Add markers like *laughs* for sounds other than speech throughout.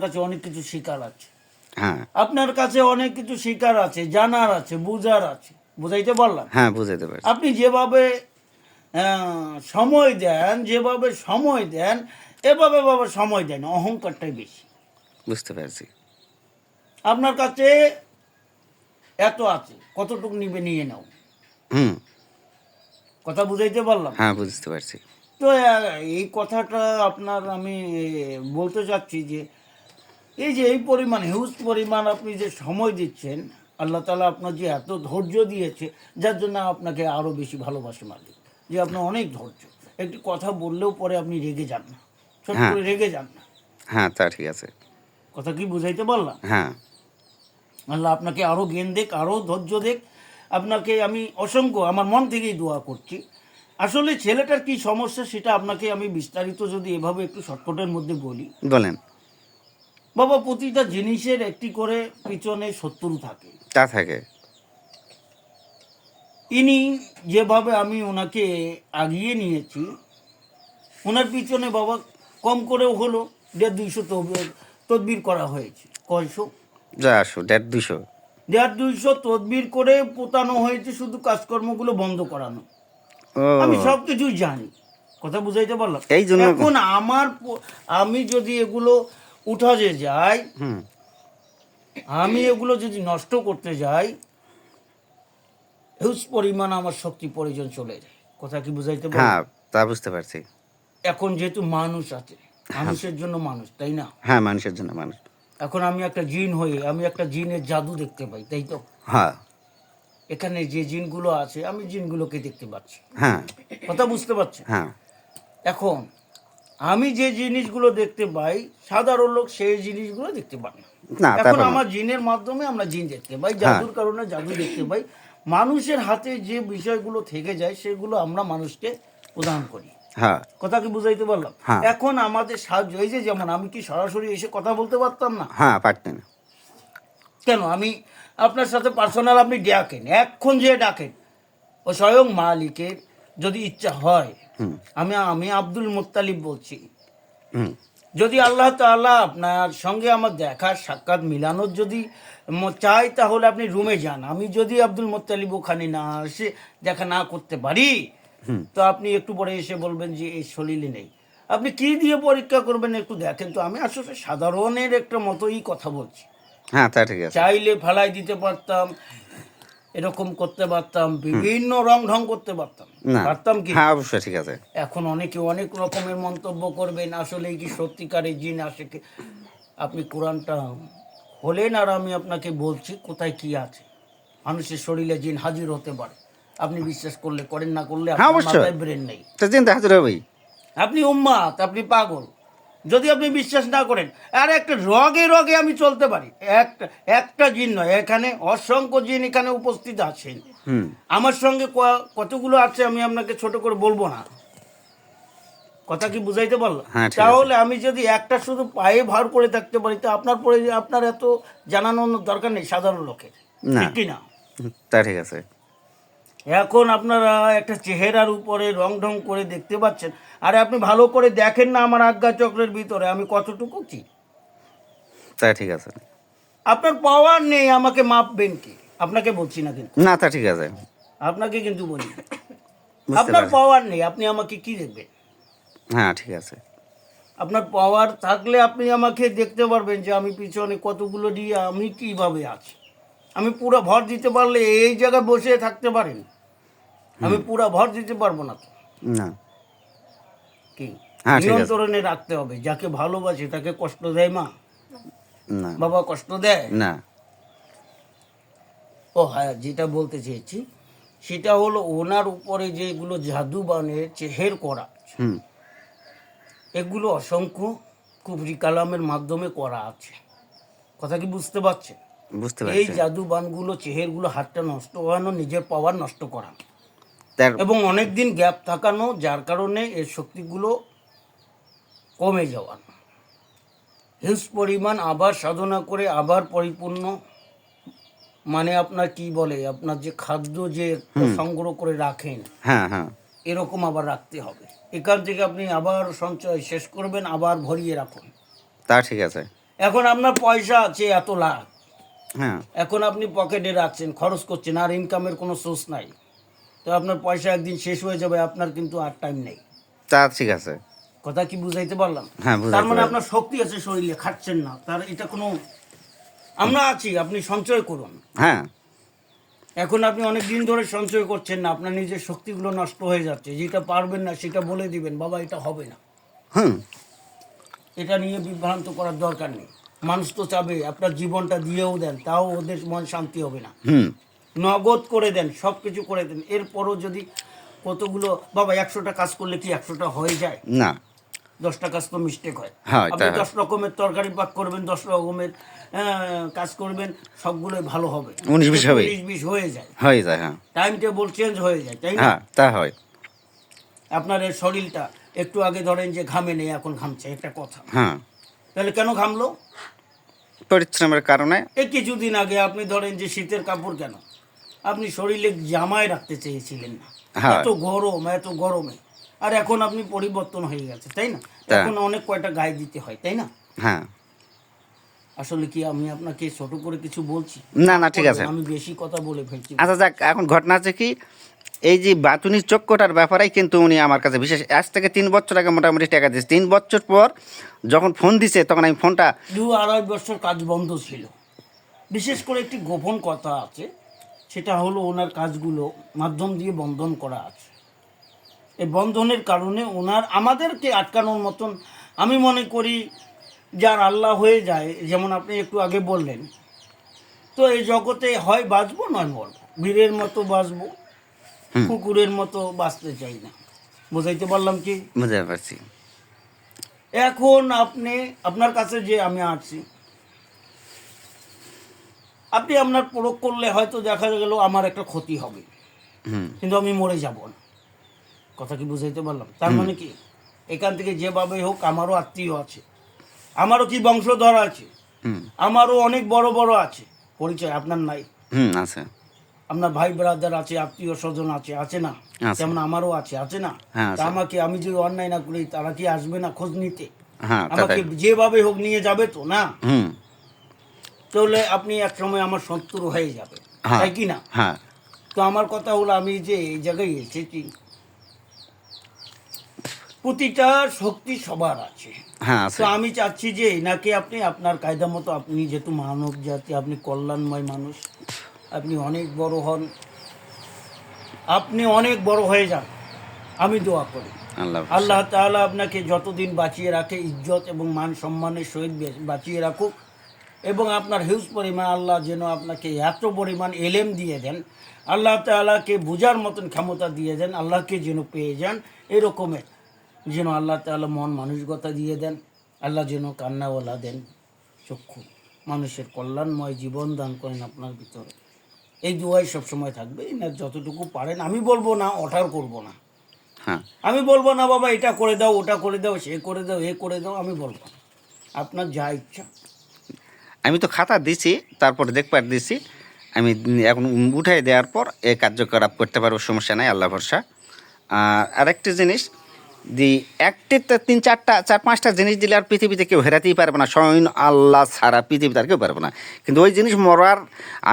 কাছে অনেক কিছু শিকার আছে। হ্যাঁ। আপনার কাছে অনেক কিছু শিকার আছে জানার আছে বুঝার আছে। বুঝাইতে পারলাম? হ্যাঁ বুঝাতে পারছি। আপনি যেভাবে সময় দেন যেভাবে সময় দেন এভাবে বাবা সময় দেন অহংকারটাই বেশি। বুঝতে পারছি। আপনার কাছে এত আছে কতটুকু নিবে নিয়ে নাও। হুম। কথা বুঝাইতে পারলাম? হ্যাঁ বুঝতে পারছি। তো এই কথাটা আপনার আমি বলতে চাচ্ছি যে এই যে এই পরিমাণ হিউজ পরিমাণ আপনি যে সময় দিচ্ছেন আল্লাহ তালা আপনার যে এত ধৈর্য দিয়েছে যার জন্য আপনাকে আরও বেশি ভালোবাসে মালিক। যে আপনার অনেক ধৈর্য। একটি কথা বললেও পরে আপনি রেগে যান না। ছোট হ্যাঁ। করে রেগে যান না। হ্যাঁ তা ঠিক আছে। কথা কি বুঝাইতে পারলাম? হ্যাঁ। আল্লাহ আপনাকে আরও জ্ঞান দেখ আরও ধৈর্য দেখ। আপনাকে আমি অসংখ্য আমার মন থেকেই দোয়া করছি। আসলে ছেলেটার কি সমস্যা সেটা আপনাকে আমি বিস্তারিত যদি এভাবে একটু শর্টকটের মধ্যে বলি। বলেন। বাবা প্রতিটা জিনিসের একটি করে পিছনে শত্রু থাকে। তা থাকে। ইনি যেভাবে আমি ওনাকে আগিয়ে নিয়েছি ওনার পিছনে বাবা কম করেও হলো দেড় দুইশো তদবির- করা হয়েছে। কয়শো? যা আসো দেড় দুশো দেড় দুইশো তদবির করে পোতানো হয়েছে শুধু কাজকর্মগুলো বন্ধ করানো। আমি সব কিছুই জানি। কথা বুঝাইতে পারলাম? এখন আমার আমি যদি এগুলো উঠাতে যাই আমি এগুলো যদি নষ্ট করতে যাই হিউজ পরিমাণ আমার শক্তি প্রয়োজন চলে যায়। কথা কি বুঝাইতে পারলাম হ্যাঁ তা বুঝতে পারছি। এখন যেহেতু মানুষ আছে মানুষের জন্য মানুষ তাই না? হ্যাঁ মানুষের জন্য মানুষ। এখন আমি একটা জিন হয়ে আমি একটা জিনের জাদু দেখতে পাই তাই তো? হ্যাঁ। এখানে যে জিনগুলো আছে আমি জিনগুলোকে দেখতে পাচ্ছি। হ্যাঁ। কথা বুঝতে পারছি হ্যাঁ। এখন আমি যে জিনিসগুলো দেখতে পাই সাধারণ লোক সেই জিনিসগুলো দেখতে পায় না। এখন আমার জিনের মাধ্যমে আমরা জিন দেখতে পাই জাদুর কারণে জাদু দেখতে পাই। মানুষের হাতে যে বিষয়গুলো থেকে যায় সেগুলো আমরা মানুষকে প্রদান করি। হ্যাঁ। কথা কি বুঝাইতে পারলাম? হ্যাঁ। এখন আমাদের সাহায্য এই যে যেমন আমি কি সরাসরি এসে কথা বলতে পারতাম না? হ্যাঁ পারতেন। কেন? আমি আপনার সাথে পার্সোনাল আপনি ডাকেন এক্ষণ যে ডাকেন ও স্বয়ং মালিকের যদি ইচ্ছা হয় আমি আমি আব্দুল মুত্তালিব বলছি। যদি আল্লাহ তাআলা আপনার সঙ্গে আমার দেখা সাক্ষাৎ মিলানোর যদি চাই তাহলে আপনি রুমে যান। আমি যদি আব্দুল মোত্তালিব ওখানে না এসে দেখা না করতে পারি। তো আপনি একটু পরে এসে বলবেন যে এই শরীরে নেই। আপনি কি দিয়ে পরীক্ষা করবেন একটু দেখেন তো। আমি আসলে সাধারণের একটা মতোই কথা বলছি। হ্যাঁ তা ঠিক আছে। চাইলে ফালাই দিতে পারতাম এরকম করতে পারতাম বিভিন্ন রং ঢং করতে পারতাম। পারতাম কি? হ্যাঁ অবশ্যই ঠিক আছে। এখন অনেকে অনেক রকমের মন্তব্য করবেন আসলে কি সত্যিকারের জিন আসে কি? আপনি কোরআনটা হলেন আর আমি আপনাকে বলছি কোথায় কি আছে। মানুষের শরীরে জিন হাজির হতে পারে। আপনি বিশ্বাস করলে করেন না করলে হ্যাঁ, আপনার মাথায় ব্রেন নেই। তা চিন্তা হাজির হবেই। আপনি উম্মাত আপনি পাগল। যদি আপনি বিশ্বাস না করেন আর একটা রগে রগে আমি চলতে পারি। একটা একটা জিন নয় এখানে অসংখ্য জিন এখানে উপস্থিত আছেন। আমার সঙ্গে কতগুলো আছে আমি আপনাকে ছোট করে বলব না। কথা কি বুঝাইতে পারলাম? হ্যাঁ। তাহলে আমি যদি একটা শুধু পায়ে ভার করে থাকতে পারি তো আপনার পরে আপনার এত জানানোর দরকার নেই সাধারণ লোকের। ঠিক কি না তা ঠিক আছে। এখন আপনারা একটা চেহারার উপরে রং ঢং করে দেখতে পাচ্ছেন। আর আপনি ভালো করে দেখেন না আমার আজ্ঞা চক্রের ভিতরে আমি কতটুকু কি? তা ঠিক আছে। আপনার পাওয়ার নেই আমাকে মাপবেন কি? আপনাকে বলছি না কিন্তু। না তা ঠিক আছে। আপনাকে কিন্তু বলি। আপনার পাওয়ার নেই আপনি আমাকে কি দেখবেন? হ্যাঁ ঠিক আছে। আপনার পাওয়ার থাকলে আপনি আমাকে দেখতে পারবেন যে আমি পিছনে কতগুলো দিয়ে আমি কীভাবে আছি। আমি পুরো ভর দিতে পারলে এই জায়গায় বসে থাকতে পারেন। আমি পুরো ভর দিতে পারব না তো। না। কি? হ্যাঁ। নিয়ন্ত্রণে রাখতে হবে। যাকে ভালোবাসে তাকে কষ্ট দেয় মা। না। বাবা কষ্ট দেয়? না। ও হ্যাঁ যেটা বলতে চেয়েছি সেটা হলো ওনার উপরে যেগুলো জাদু বানের চেহের করা হুম। এগুলো অসংখ্য কুবরি কালামের মাধ্যমে করা আছে। কথা কি বুঝতে বুঝতে এই পারছি। জাদু বানগুলো চেহেরগুলো হাতটা নষ্ট হওয়ানো নিজের পাওয়ার নষ্ট করা। এবং অনেক দিন গ্যাপ থাকানো যার কারণে এর শক্তিগুলো কমে যাওয়া। হিউজ পরিমাণ আবার সাধনা করে আবার পরিপূর্ণ। মানে আপনার কি বলে আপনার যে খাদ্য যে সংগ্রহ করে রাখেন হ্যাঁ হ্যাঁ। এরকম আবার রাখতে হবে। এখান থেকে আপনি আবার সঞ্চয় শেষ করবেন আবার ভরিয়ে রাখুন। তা ঠিক আছে। এখন আপনার পয়সা আছে এত লাখ। হ্যাঁ। এখন আপনি পকেটে রাখছেন খরচ করছেন আর ইনকামের কোনো সোর্স নাই। তো আপনার পয়সা একদিন শেষ হয়ে যাবে আপনার কিন্তু আর টাইম নেই। তা ঠিক আছে। কথা কি বুঝাইতে পারলাম? হ্যাঁ, তার মানে আপনার শক্তি আছে শরীরে খাচ্ছেন না। তার এটা কোনো আমরা আছি আপনি সঞ্চয় করুন। হ্যাঁ। এখন আপনি অনেক দিন ধরে সঞ্চয় করছেন না আপনার নিজের শক্তিগুলো নষ্ট হয়ে যাচ্ছে। যেটা পারবেন না সেটা বলে দিবেন বাবা এটা হবে না। হুম। এটা নিয়ে বিভ্রান্ত করার দরকার নেই। মানুষ তো চাবে আপনার জীবনটা দিয়েও দেন তাও ওদের মন শান্তি হবে না। হুম। নগদ করে দেন সব কিছু করে দেন। এরপরও যদি কতগুলো বাবা একশোটা কাজ করলে কি একশোটা হয়ে যায়? না। দশটা কাজ তো মিস্টেক হয়। আপনি দশ রকমের তরকারি পাক করবেন দশ রকমের কাজ করবেন সবগুলোই ভালো হবে। উনিশ বিশ হবে। উনিশ বিশ হয়ে যায়। হয়ে যায় হ্যাঁ। টাইম টেবল চেঞ্জ হয়ে যায় তাই না? হ্যাঁ তা হয়। আপনার এই শরীরটা একটু আগে ধরেন যে ঘামে নেই এখন ঘামছে একটা কথা। হ্যাঁ। তাহলে কেন ঘামলো? পরিশ্রমের কারণে। এই কিছুদিন আগে আপনি ধরেন যে শীতের কাপড় কেন? আপনি শরীরে জামায় রাখতে চেয়েছিলেন না। হ্যাঁ। এত গরম এত গরমে। আর এখন আপনি পরিবর্তন হয়ে গেছে তাই না? এখন অনেক কয়টা গায়ে দিতে হয় তাই না? হ্যাঁ। আসলে কি আমি আপনাকে ছোট করে কিছু বলছি? না না ঠিক আছে। আমি বেশি কথা বলে ফেলছি। আচ্ছা যাক এখন ঘটনা আছে কি এই যে বাতুনি চক্কটার ব্যাপারেই কিন্তু উনি আমার কাছে বিশেষ আজ থেকে তিন বছর আগে মোটামুটি টাকা দিয়েছে। তিন বছর পর যখন ফোন দিছে তখন আমি ফোনটা দু আড়াই বছর কাজ বন্ধ ছিল। বিশেষ করে একটি গোপন কথা আছে সেটা হলো ওনার কাজগুলো মাধ্যম দিয়ে বন্ধন করা আছে। এই বন্ধনের কারণে ওনার আমাদেরকে আটকানোর মতন আমি মনে করি যার আল্লাহ হয়ে যায় যেমন আপনি একটু আগে বললেন। তো এই জগতে হয় বাঁচবো নয় মরবো? বীরের মতো বাঁচবো কুকুরের মতো বাঁচতে চাই না। বোঝাইতে পারলাম কি? বুঝতে পারছি। এখন আপনি আপনার কাছে যে আমি আসছি আপনি আপনার প্রয়োগ করলে হয়তো দেখা গেল আমার একটা ক্ষতি হবে। কিন্তু আমি মরে যাব না। কথা কি বুঝাইতে পারলাম? তার মানে কি? এখান থেকে যেভাবে হোক আমারও আত্মীয় আছে। আমারও কি বংশধর আছে? আমারও অনেক বড় বড় আছে। পরিচয় আপনার নাই? আছে। আপনার ভাই ব্রাদার আছে আত্মীয় স্বজন আছে আছে না। যেমন আমারও আছে আছে না? হ্যাঁ। আমাকে আমি যদি অন্যায় না করি তারা কি আসবে না খোঁজ নিতে? হ্যাঁ আমাকে যেভাবে হোক নিয়ে যাবে তো না? হুম। তাহলে আপনি এক সময় আমার শত্রু হয়ে যাবে হ্যাঁ তাই কি না? হ্যাঁ। তো আমার কথা হলো আমি যে এই জায়গায় এসেছি প্রতিটা শক্তি সবার আছে। হ্যাঁ তো আমি চাচ্ছি যে এনাকে আপনি আপনার কায়দা মতো আপনি যেহেতু মানব জাতি আপনি কল্যাণময় মানুষ আপনি অনেক বড় হন। আপনি অনেক বড় হয়ে যান। আমি দোয়া করি। আল্লাহ আল্লাহ তাআলা আপনাকে যতদিন বাঁচিয়ে রাখে ইজ্জত এবং মান সম্মানের সহিত বাঁচিয়ে রাখুক। এবং আপনার হিউজ পরিমাণ আল্লাহ যেন আপনাকে এত পরিমাণ এলেম দিয়ে দেন আল্লাহ তাআলাকে বোঝার মতন ক্ষমতা দিয়ে দেন আল্লাহকে যেন পেয়ে যান এরকমের যেন আল্লাহ তাআলা মন মানসিকতা দিয়ে দেন আল্লাহ যেন কান্নাওয়ালা দেন চক্ষু। মানুষের কল্যাণময় জীবন দান করেন আপনার ভিতরে। এই দুয়াই সবসময় থাকবে না যতটুকু পারেন আমি বলব না অঠার করব না। হ্যাঁ। আমি বলব না বাবা এটা করে দাও ওটা করে দাও সে করে দাও এ করে দাও আমি বলব না। আপনার যা ইচ্ছা। আমি তো খাতা দিছি, তারপর দেখবার দিছি। আমি এখন উঠাই দেওয়ার পর এ কার্যকলাপ করতে পারব, সমস্যা নাই, আল্লাহ ভরসা। আর আরেকটি জিনিস, দি একটি তিন চারটা, চার পাঁচটা জিনিস দিলে আর পৃথিবীতে কেউ হেরাতেই পারবে না। স্বয়ং আল্লাহ ছাড়া পৃথিবীতে আর কেউ পারবে না। কিন্তু ওই জিনিস মরার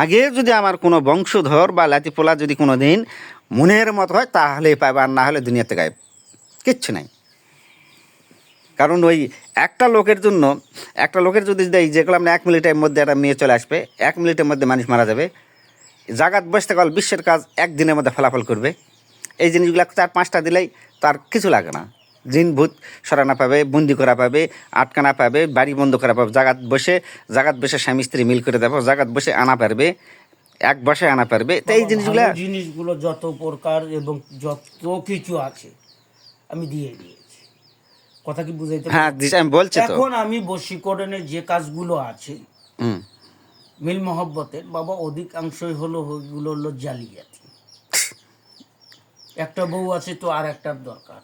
আগে যদি আমার কোনো বংশধর বা লাতিপোলা যদি কোনো দিন মনের মতো হয়, তাহলেই পাবে, আর না হলে দুনিয়াতে গায়েব। কিচ্ছু নাই। কারণ ওই একটা লোকের জন্য একটা লোকের যদি দেয় যেগুলো আমরা এক মিনিটের মধ্যে একটা মেয়ে চলে আসবে এক মিনিটের মধ্যে মানুষ মারা যাবে। জাগাত বসতে গেল বিশ্বের কাজ একদিনের মধ্যে ফলাফল করবে। এই জিনিসগুলো চার পাঁচটা দিলেই তার কিছু লাগে না। জিন ভূত সরানা পাবে বন্দি করা পাবে আটকানা পাবে বাড়ি বন্ধ করা পাবে। জাগাত বসে জাগাত বসে স্বামী স্ত্রী মিল করে দেবো জাগাত বসে আনা পারবে এক বসে আনা পারবে। তো এই জিনিসগুলো জিনিসগুলো যত প্রকার এবং যত কিছু আছে আমি দিয়ে দিয়েছি কথা কি বুঝাইতে হ্যাঁ আমি বলছি তো। এখন আমি বশীকরণের যে কাজগুলো আছে মিল মহব্বতের বাবা অধিকাংশই হলো ওইগুলো হলো জালিয়াতি। *laughs* একটা বউ আছে তো আর একটার দরকার।